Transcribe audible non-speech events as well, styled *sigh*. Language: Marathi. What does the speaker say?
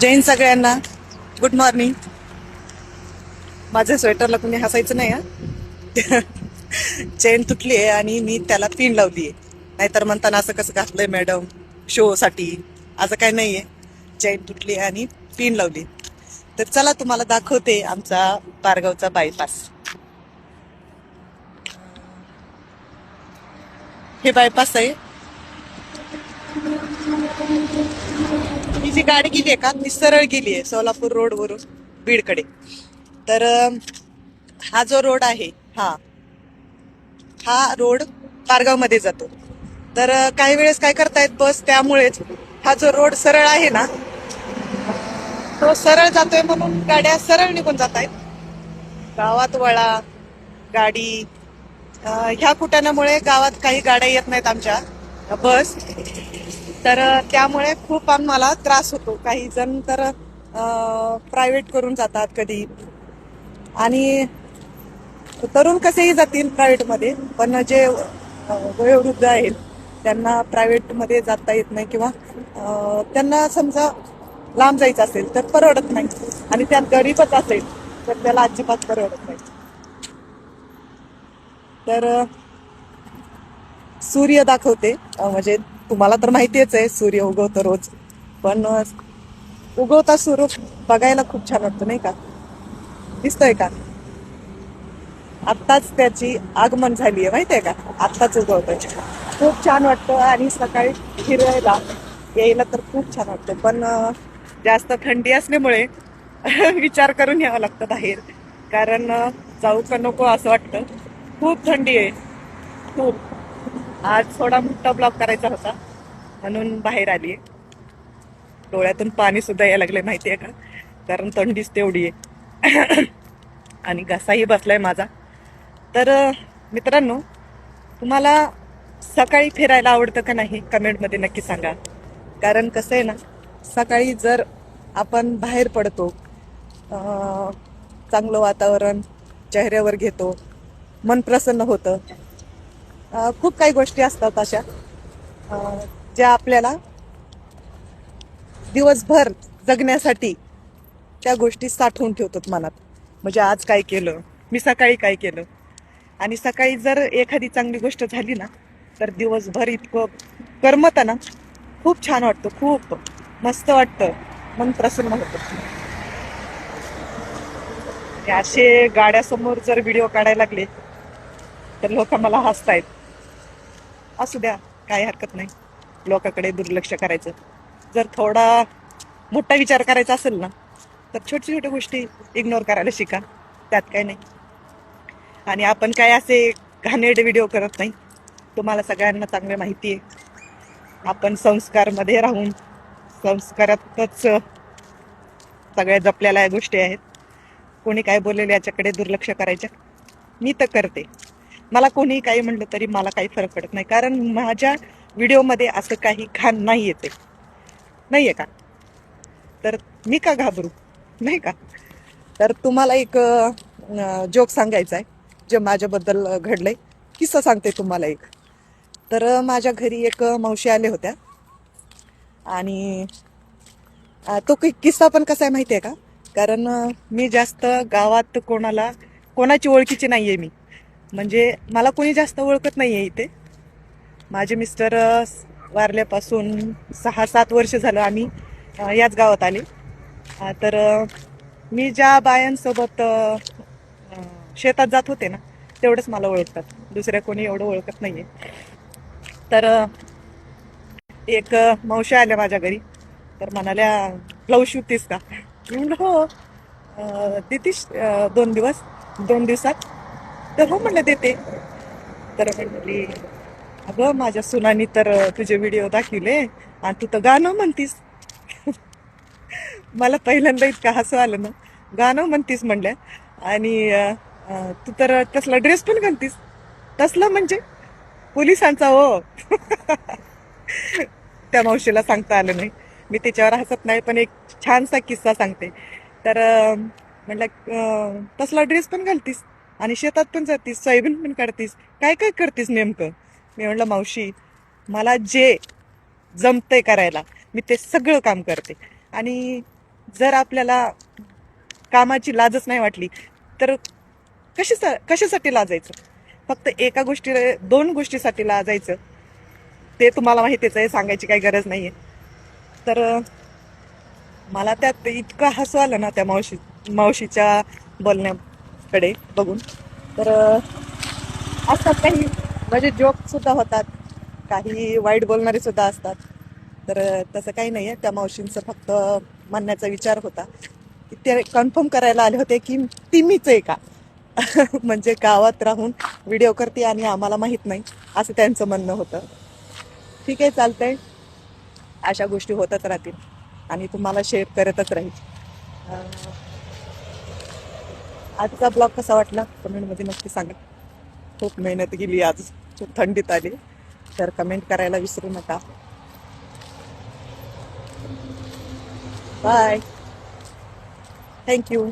जैन सगळ्यांना. गुड मॉर्निंग माझ्या स्वेटरला कुणी हसायचं नाही हा? चेन *laughs* तुटली आहे आणि मी त्याला पिन लावली आहे. नाहीतर म्हणताना असं कसं घातलंय मॅडम शोसाठी असं असं काय आहे चेन तुटली आहे आणि पिन लावली तर चला तुम्हाला दाखवते आमचा पारगावचा बायपास हे बायपास आहे. ही जी गाडी गेली आहे का ती सरळ गेली आहे सोलापूर रोड वरून बीडकडे. तर हा जो रोड आहे हा हा रोड पारगावमध्ये जातो. तर काही वेळेस काय करतायत बस त्यामुळेच हा जो रोड सरळ आहे ना तो सरळ जातोय म्हणून गाड्या सरळ निघून जात आहेत गावात वळा गाडी ह्या कुटाण्यामुळे गावात काही गाड्या येत नाहीत आमच्या. बस. तर त्यामुळे खूप आम्हाला त्रास होतो. काही जण तर प्रायव्हेट करून जातात कधी. आणि तरुण कसेही जातील प्रायव्हेटमध्ये पण जे वयोवृद्ध आहेत त्यांना प्रायव्हेटमध्ये जाता येत नाही किंवा त्यांना समजा लांब जायचं असेल तर परवडत नाही. आणि त्यात गरीबच असेल तर त्याला अजिबात परवडत नाही. तर सूर्य दाखवते. म्हणजे तुम्हाला तर माहितीच आहे सूर्य उगवतो रोज. पण उगवता सूर्य बघायला खूप छान वाटतं नाही का? दिसतोय का? आत्ताच त्याची आगमन झाली आहे माहितीये का? आत्ताच उगवतोय. खूप छान वाटतं आणि सकाळी फिरायला यायला तर खूप छान वाटतं. पण जास्त थंडी असल्यामुळे *laughs* विचार करून यावं लागतं बाहेर. कारण जाऊ का नको असं वाटतं. खूप थंडी आहे. खूप. आज थोडा मोठा ब्लॉक करायचा होता म्हणून बाहेर आली डोळ्यातून पाणी सुद्धा यायला लागले माहितीये का? कारण थंडीच तेवढी आहे. आणि घसाही बसलाय माझा. तर मित्रांनो तुम्हाला सकाळी फिरायला आवडतं का नाही? कमेंटमध्ये नक्की सांगा. कारण कसं आहे ना सकाळी जर आपण बाहेर पडतो चांगलं वातावरण चेहऱ्यावर घेतो मन प्रसन्न होतं खूप काही गोष्टी असतात अशा. ज्या आपल्याला दिवसभर जगण्यासाठी त्या गोष्टी साठवून ठेवतात मनात. म्हणजे आज काय केलं? मी सकाळी काय केलं? आणि सकाळी जर एखादी चांगली गोष्ट झाली ना तर दिवसभर इतकं करमतं ना खूप छान वाटतं. खूप मस्त वाटतं. मन प्रसन्न होतं. असे गाड्यासमोर जर व्हिडिओ काढायला लागले तर लोक मला हसतायत. असू द्या काही हरकत नाही. लोकांकडे दुर्लक्ष करायचं. जर थोडा मोठा विचार करायचा असेल ना तर छोट्या छोट्या गोष्टी इग्नोर करायला शिका. त्यात काय नाही. आणि आपण काय असे घाणेरडे व्हिडिओ करत नाही. तुम्हाला सगळ्यांना चांगली माहिती आहे. आपण संस्कारमध्ये राहून संस्कारातच सगळ्या जपलेल्या गोष्टी आहेत. कोणी काय बोललेलं याच्याकडे दुर्लक्ष करायच्या मी तर करते. मला कोणी काही म्हणलं तरी मला काही फरक पडत नाही. कारण माझ्या व्हिडिओमध्ये असं काही घाण नाही येते. नाही आहे का? तर मी का घाबरू? नाही का? तर तुम्हाला एक जोक सांगायचा आहे जे माझ्याबद्दल घडलं घडलंय. किस्सा सांगते तुम्हाला एक. तर माझ्या घरी एक मावशी आले होत्या. आणि तो काही किस्सा पण कसा आहे माहिती आहे का? कारण मी जास्त गावात कोणाला कोणाची ओळखीची नाही आहे मी. म्हणजे मला कोणी जास्त ओळखत नाही आहे इथे. माझे मिस्टर वारल्यापासून सहा सात वर्ष झालं आम्ही याच गावात आले. तर मी ज्या बायांसोबत शेतात जात होते ना तेवढंच मला ओळखतात. दुसऱ्या कोणी एवढं ओळखत नाही आहे तर एक मावशी आल्या माझ्या घरी. तर म्हणाल्या ब्लाऊज शिवतीस का? म्हणलं हो. अ, देतीस दोन दिवस दोन दिवसात. तर हो म्हणलं देते. तर म्हणली अगं माझ्या सुनानी तर तुझे व्हिडिओ दाखवले आणि तू तर गाणं म्हणतीस. मला पहिल्यांदा इतकं हसू आलं ना. गाणं म्हणतीस म्हणल्या आणि तू तर तसला ड्रेस पण घालतीस. तसला म्हणजे? पोलिसांचा हो त्या मावशीला सांगता आलं नाही. मी त्याच्यावर हसत नाही पण एक छानसा किस्सा सांगते. तर म्हटलं म्हणलं तसला ड्रेस पण घालतीस. आणि शेतात पण जातीस सोयाबीन पण काढतीस. काय काय करतीस नेमकं? मी म्हणलं मावशी मला जे जमतंय करायला मी ते सगळं काम करते. आणि जर आपल्याला कामाची लाजच नाही वाटली तर कशी कशासाठी लाजायचं? फक्त एका गोष्टी दोन गोष्टीसाठी लाजायचं. ते तुम्हाला माहितीच आहे सांगायची काही गरज नाही आहे तर मला त्यात इतकं हसू आलं ना त्या मावशी मावशीच्या बोलण्या कडे बघून. तर असतात काही म्हणजे जोक सुद्धा होतात. काही वाईट बोलणारे सुद्धा असतात. तर तसं काही नाही आहे त्या मावशींचं फक्त म्हणण्याचा विचार होता. ते कन्फर्म करायला आले होते की ती मीच आहे का? *laughs* म्हणजे गावात राहून व्हिडिओ करते आणि आम्हाला माहीत नाही असं त्यांचं म्हणणं होतं. ठीक आहे चालतंय. अशा गोष्टी होतच राहतील. आणि तुम्हाला शेअर करतच राहील. आजचा ब्लॉग कसा वाटला? कमेंटमध्ये नक्की सांगा. खूप मेहनत गेली आज. खूप थंडीत आली. तर कमेंट करायला विसरू नका. Bye thank you